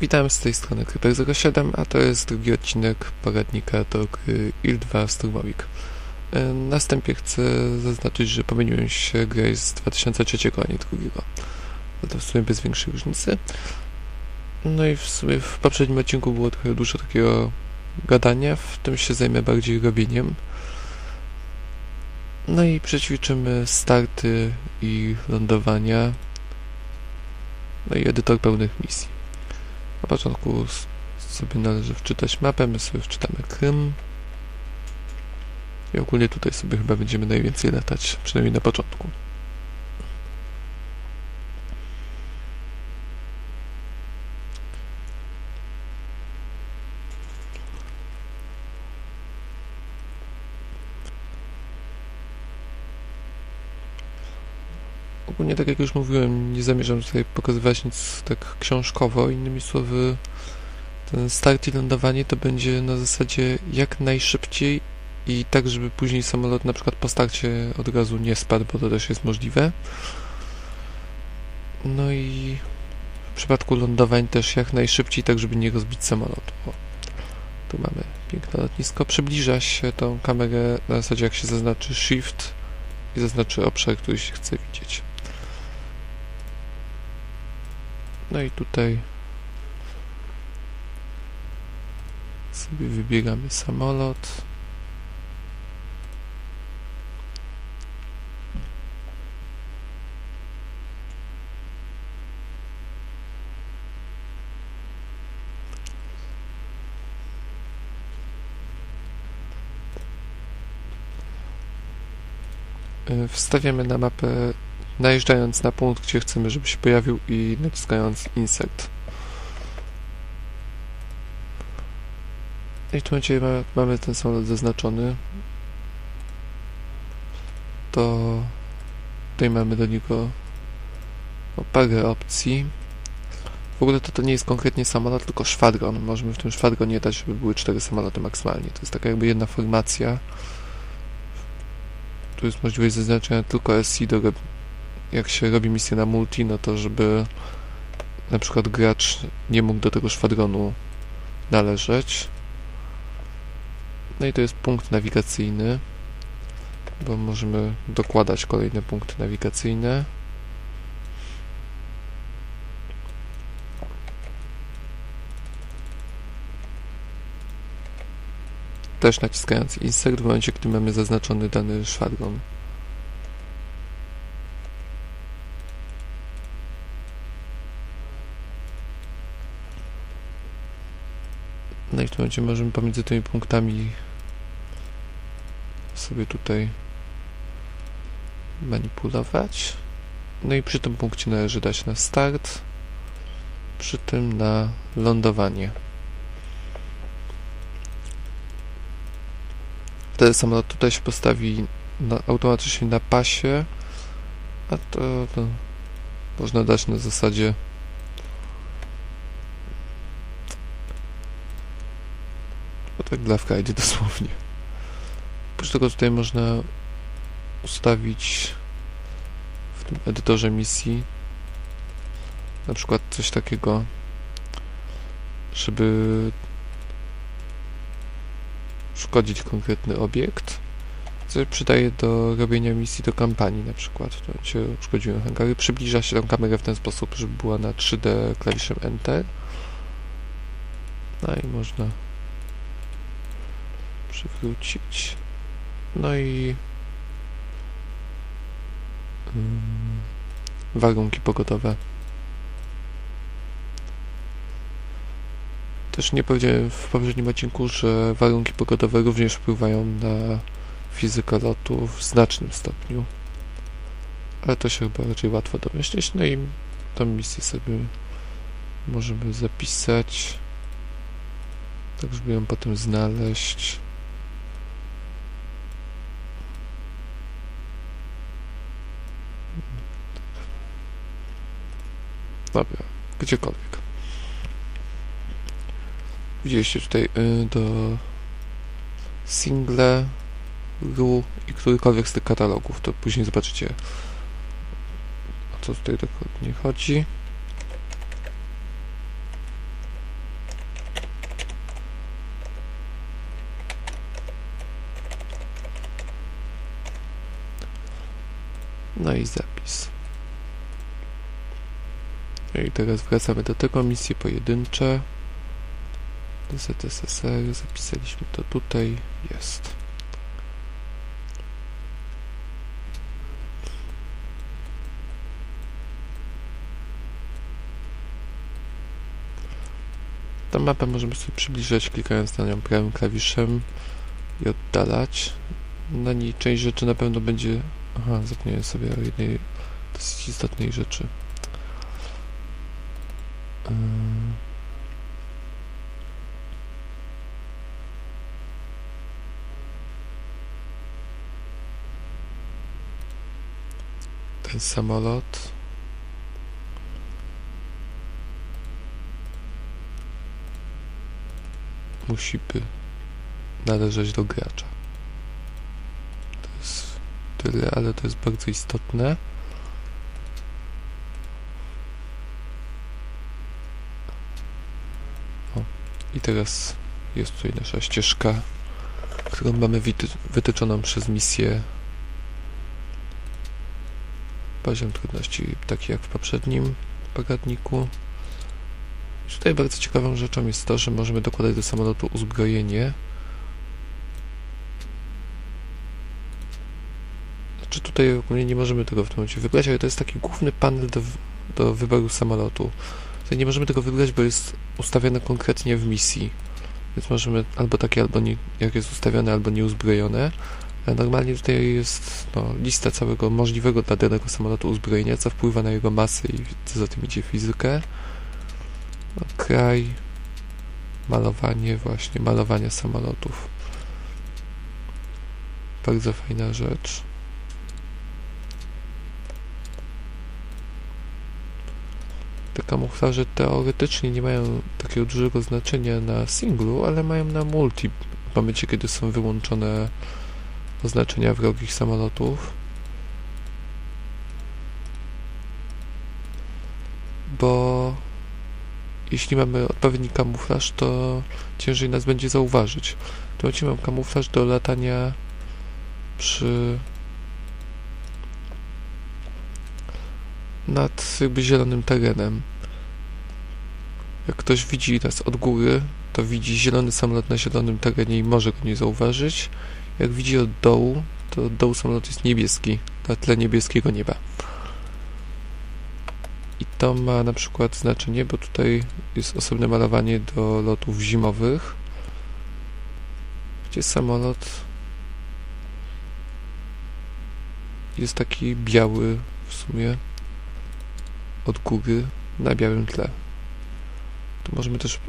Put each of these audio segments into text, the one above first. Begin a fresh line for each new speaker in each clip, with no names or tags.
Witam z tej strony Kryper07, a to jest drugi odcinek poradnika do gry IL-2 Sturmovik. E, Na wstępie chcę zaznaczyć, że pomyliłem się, jest z 2003, a nie drugiego. No to w sumie bez większej różnicy. No i w sumie w poprzednim odcinku było trochę dużo takiego gadania, w tym się zajmę bardziej robieniem. No i przećwiczymy starty i lądowania. No i edytor pełnych misji. Na początku sobie należy wczytać mapę, my sobie wczytamy Krym. I ogólnie tutaj sobie chyba będziemy najwięcej latać, przynajmniej na początku. Ogólnie, tak jak już mówiłem, nie zamierzam tutaj pokazywać nic tak książkowo. Innymi słowy, ten start i lądowanie to będzie na zasadzie jak najszybciej i tak, żeby później samolot na przykład po starcie od razu nie spadł, bo to też jest możliwe. No i w przypadku lądowań też jak najszybciej, tak żeby nie rozbić samolotu. O, tu mamy piękne lotnisko. Przybliża się tą kamerę na zasadzie jak się zaznaczy Shift i zaznaczy obszar, który się chce widzieć. No i tutaj sobie wybieramy samolot. Y, Wstawiamy na mapę najeżdżając na punkt, gdzie chcemy, żeby się pojawił i naciskając insert. I w tym momencie ma, mamy ten samolot zaznaczony. To tutaj mamy do niego parę opcji. W ogóle to, to nie jest konkretnie samolot, tylko szwadron. Możemy w tym szwadronie dać, żeby były cztery samoloty maksymalnie. To jest taka jakby jedna formacja. Tu jest możliwość zaznaczenia tylko SC do jak się robi misję na multi, no to żeby na przykład gracz nie mógł do tego szwadronu należeć. No i to jest punkt nawigacyjny, bo możemy dokładać kolejne punkty nawigacyjne. Też naciskając insert w momencie, gdy mamy zaznaczony dany szwadron. No i w tym momencie możemy pomiędzy tymi punktami sobie tutaj manipulować. No i przy tym punkcie należy dać na start, przy tym na lądowanie. Wtedy samolot tutaj się postawi na, automatycznie na pasie, a to, to można dać na zasadzie tak dla wkajdy dosłownie. Oprócz tego tutaj można ustawić w tym edytorze misji na przykład coś takiego, żeby szkodzić konkretny obiekt, co przydaje do robienia misji do kampanii na przykład. W tym momencie uszkodziłem hangary. Przybliża się tą kamerę w ten sposób, żeby była na 3D klawiszem Enter. No i można przywrócić. No i mm, warunki pogodowe. Też nie powiedziałem w poprzednim odcinku, że warunki pogodowe również wpływają na fizykę lotu w znacznym stopniu. Ale to się chyba raczej łatwo domyślić. No i tą misję sobie możemy zapisać, tak żeby ją potem znaleźć. Dobra, gdziekolwiek. Widzieliście tutaj y, do single, ru i którykolwiek z tych katalogów, to później zobaczycie o co tutaj dokładnie chodzi. No i zapis. I teraz wracamy do tego, misje pojedyncze. ZSSR, zapisaliśmy to tutaj, jest. Tą mapę możemy sobie przybliżać klikając na nią prawym klawiszem i oddalać. Na niej część rzeczy na pewno będzie... Aha, zapomniałem sobie o jednej dosyć istotnej rzeczy. Yy. Ten samolot musi by należeć do gracza. To jest tyle, ale to jest bardzo istotne. Teraz jest tutaj nasza ścieżka, którą mamy wytyczoną przez misję. Poziom trudności taki jak w poprzednim poradniku. Tutaj bardzo ciekawą rzeczą jest to, że możemy dokładać do samolotu uzbrojenie. Znaczy tutaj ogólnie nie możemy tego w tym momencie wybrać, ale to jest taki główny panel do, do wyboru samolotu. Tutaj nie możemy tego wybrać, bo jest ustawione konkretnie w misji. Więc możemy albo takie, albo nie, jak jest ustawione, albo nieuzbrojone. Ale normalnie tutaj jest no, lista całego możliwego dla danego samolotu uzbrojenia, co wpływa na jego masę i co za tym idzie fizykę. No, kraj, malowanie właśnie, malowanie samolotów. Bardzo fajna rzecz. Te kamuflaże teoretycznie nie mają takiego dużego znaczenia na singlu, ale mają na multi, w momencie kiedy są wyłączone oznaczenia wrogich samolotów. Bo jeśli mamy odpowiedni kamuflaż, to ciężej nas będzie zauważyć. Tu momencie mam kamuflaż do latania przy nad jakby zielonym terenem. Jak ktoś widzi nas od góry, to widzi zielony samolot na zielonym terenie i może go nie zauważyć. Jak widzi od dołu, to od dołu samolot jest niebieski, na tle niebieskiego nieba. I to ma na przykład znaczenie, bo tutaj jest osobne malowanie do lotów zimowych, gdzie samolot jest taki biały w sumie od góry na białym tle. Tu możemy też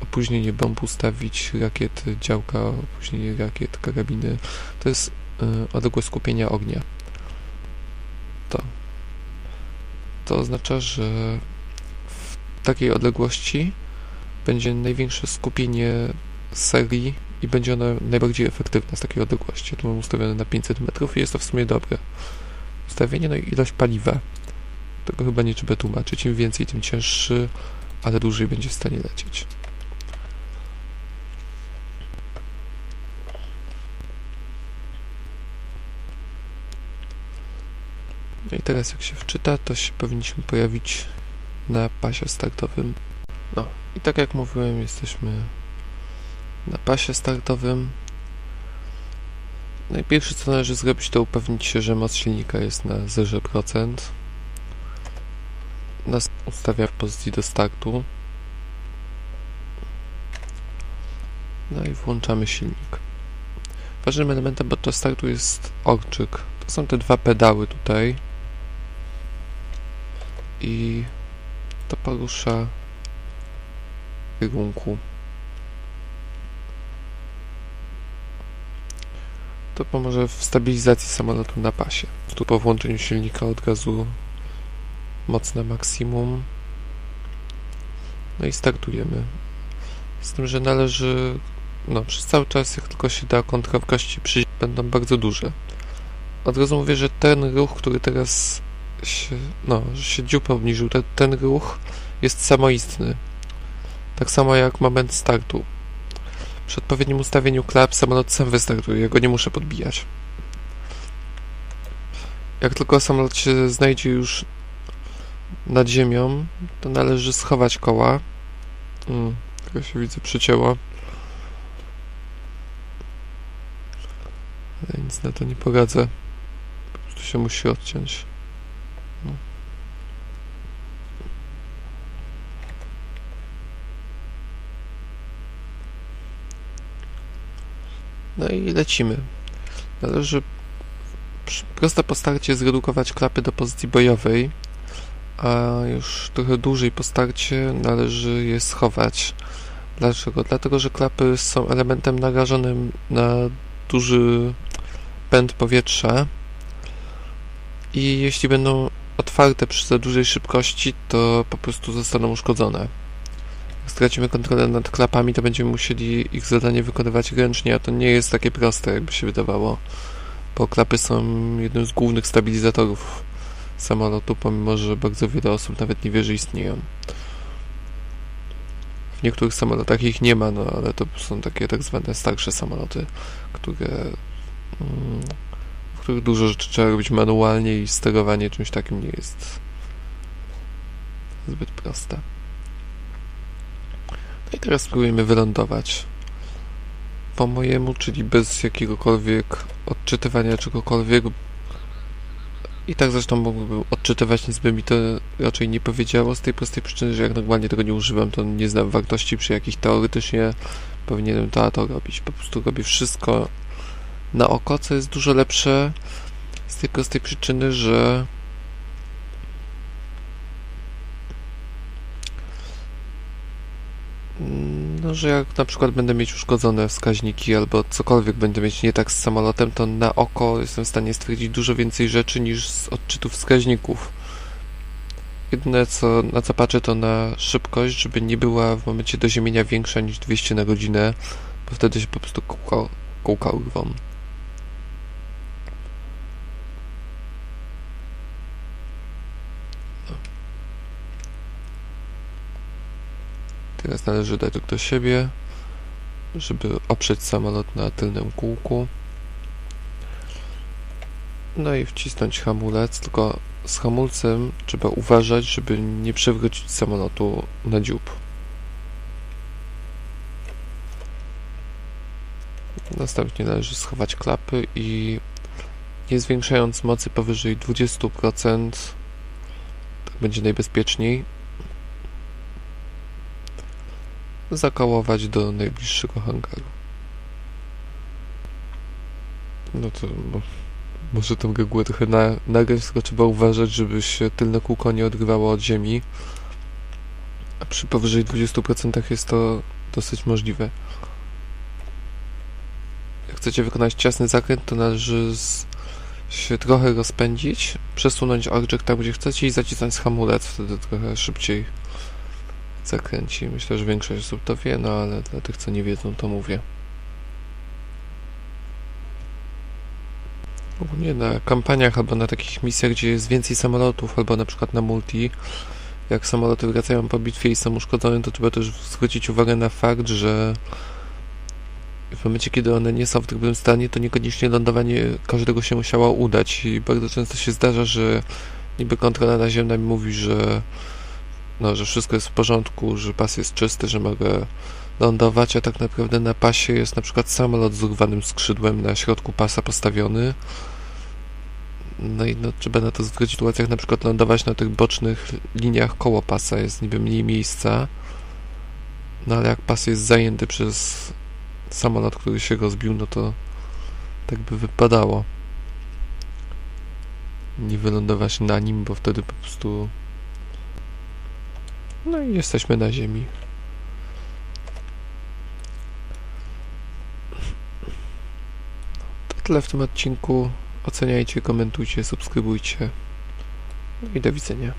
opóźnienie bomb ustawić, rakiety, działka, opóźnienie rakiet, karabiny. To jest y, odległość skupienia ognia. To to oznacza, że w takiej odległości będzie największe skupienie serii i będzie ona najbardziej efektywna z takiej odległości. Tu mam ustawione na 500 metrów i jest to w sumie dobre ustawienie. No i ilość paliwa. Tego chyba nie trzeba tłumaczyć. Im więcej, tym cięższy, ale dłużej będzie w stanie lecieć. No i teraz jak się wczyta, to się powinniśmy pojawić na pasie startowym. No i tak jak mówiłem, jesteśmy na pasie startowym. Najpierwsze co należy zrobić, to upewnić się, że moc silnika jest na 0%. Nas ustawia w pozycji do startu. No i włączamy silnik. Ważnym elementem podczas startu jest orczyk. To są te dwa pedały tutaj i to porusza w kierunku. To pomoże w stabilizacji samolotu na pasie. Tu po włączeniu silnika od razu mocne maksimum. No i startujemy. Z tym, że należy no, przez cały czas, jak tylko się da, kątkowkości przyjść będą bardzo duże. Od razu mówię, że ten ruch, który teraz się, no, że się dziób obniżył. Ten, ten ruch jest samoistny. Tak samo jak moment startu. Przy odpowiednim ustawieniu klap samolot sam wystartuje, ja go nie muszę podbijać. Jak tylko samolot się znajdzie już nad ziemią, to należy schować koła. Mm, tylko się widzę przycięło. Ale nic na to nie poradzę. Po prostu się musi odciąć. No. No i lecimy. Należy przy- prosto po starcie zredukować klapy do pozycji bojowej, a już trochę dłużej po starcie należy je schować. Dlaczego? Dlatego, że klapy są elementem narażonym na duży pęd powietrza i jeśli będą otwarte przy za dużej szybkości, to po prostu zostaną uszkodzone. Jak stracimy kontrolę nad klapami, to będziemy musieli ich zadanie wykonywać ręcznie, a to nie jest takie proste, jakby się wydawało, bo klapy są jednym z głównych stabilizatorów samolotu, pomimo że bardzo wiele osób nawet nie wie, że istnieją. W niektórych samolotach ich nie ma, no ale to są takie tak zwane starsze samoloty, które, mm, w których dużo rzeczy trzeba robić manualnie i sterowanie czymś takim nie jest zbyt proste. No i teraz spróbujemy wylądować po mojemu, czyli bez jakiegokolwiek odczytywania czegokolwiek. I tak zresztą mógłbym odczytywać, nic by mi to raczej nie powiedziało, z tej prostej przyczyny, że jak normalnie tego nie używam, to nie znam wartości, przy jakich teoretycznie powinienem to, a to robić. Po prostu robię wszystko na oko, co jest dużo lepsze z tej prostej przyczyny, że No, że jak na przykład będę mieć uszkodzone wskaźniki albo cokolwiek będę mieć nie tak z samolotem, to na oko jestem w stanie stwierdzić dużo więcej rzeczy niż z odczytów wskaźników. Jedyne co, na co patrzę to na szybkość, żeby nie była w momencie doziemienia większa niż 200 na godzinę, bo wtedy się po prostu kółka, kółka urwą. Teraz należy dać do siebie, żeby oprzeć samolot na tylnym kółku. No i wcisnąć hamulec, tylko z hamulcem trzeba uważać, żeby nie przewrócić samolotu na dziób. Następnie należy schować klapy i nie zwiększając mocy powyżej 20%, tak będzie najbezpieczniej, zakołować do najbliższego hangaru. No to mo- może tą regułę trochę na, nagrać, tylko trzeba uważać, żeby się tylne kółko nie odgrywało od ziemi. A przy powyżej 20% jest to dosyć możliwe. Jak chcecie wykonać ciasny zakręt, to należy z, się trochę rozpędzić, przesunąć orczek tam, gdzie chcecie i zacisnąć hamulec, wtedy trochę szybciej zakręci. Myślę, że większość osób to wie, no ale dla tych, co nie wiedzą, to mówię. Ogólnie na kampaniach albo na takich misjach, gdzie jest więcej samolotów, albo na przykład na multi, jak samoloty wracają po bitwie i są uszkodzone, to trzeba też zwrócić uwagę na fakt, że w momencie, kiedy one nie są w dobrym stanie, to niekoniecznie lądowanie każdego się musiało udać i bardzo często się zdarza, że niby kontrola naziemna mi mówi, że no, że wszystko jest w porządku, że pas jest czysty, że mogę lądować, a tak naprawdę na pasie jest na przykład samolot z urwanym skrzydłem na środku pasa postawiony. No i no, trzeba na to zwrócić uwagę, jak na przykład lądować na tych bocznych liniach koło pasa, jest niby mniej miejsca, no ale jak pas jest zajęty przez samolot, który się rozbił, no to tak by wypadało nie wylądować na nim, bo wtedy po prostu no i jesteśmy na ziemi. To tyle w tym odcinku. Oceniajcie, komentujcie, subskrybujcie. No i do widzenia.